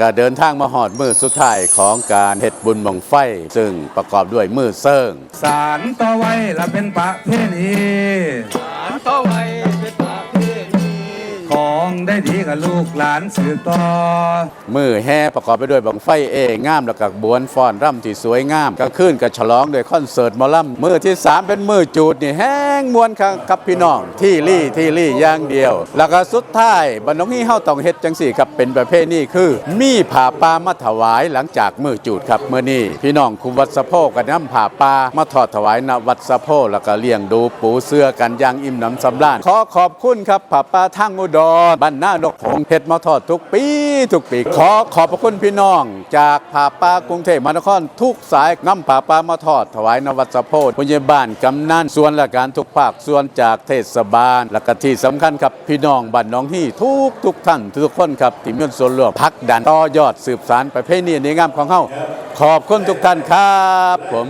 ก็เดินทางมาหอดมือสุดท้ายของการเฮ็ดบุญบังไฟ ซึ่งประกอบด้วยมือเซิงสารต่อไว้ละเป็นประเพณีเข้าไว้ ได้ดีกับลูกหลานสืบต่อมือแห่ประกอบไปด้วยบังไฟเองามแล้วก็บวนฟ้อนร่ำที่สวยงามก็ขึ้นกับฉลองด้วยคอนเสิร์ตมอลำมือที่ 3 เป็นมือจูดนี่แห้งมวนครับกับพี่น้อง ที่รี่ที่รี่อย่างเดียว แล้วก็สุดท้ายบรรนงฮีเฮาต้องเฮ็ดจังสี่ครับเป็นประเภทนี้คือ มีผ่าป่ามาถวายหลังจากมือจูดครับเมื่อนี้พี่น้องคุมวัดสะโพกกันนำผ่าป่ามาทอดถวายณวัดสะโพกแล้วก็เลี้ยงดูปูเสื้อกันอย่างอิ่มหนำสำราญขอขอบคุณครับผ่าป่าทางอุดรบ้านหน้านกหงเฮ็ดมาทอดทุกปี ทุกปี ขอขอบพระคุณพี่น้อง จากผาป่ากรุงเทพมหานครทุกสายนำผาป่ามาทอด ถวายนวัดสะโพธิพยาบาลกำนันส่วนราชการทุกภาคส่วนจากเทศบาลและก็ที่สำคัญครับพี่น้องบ้านน้องฮี่ทุกทุกท่านทุกคนครับที่มีส่วนร่วมพักดันต่อยอดสืบสารประเพณีในงามของเฮาขอบคุณทุกท่านครับ ผม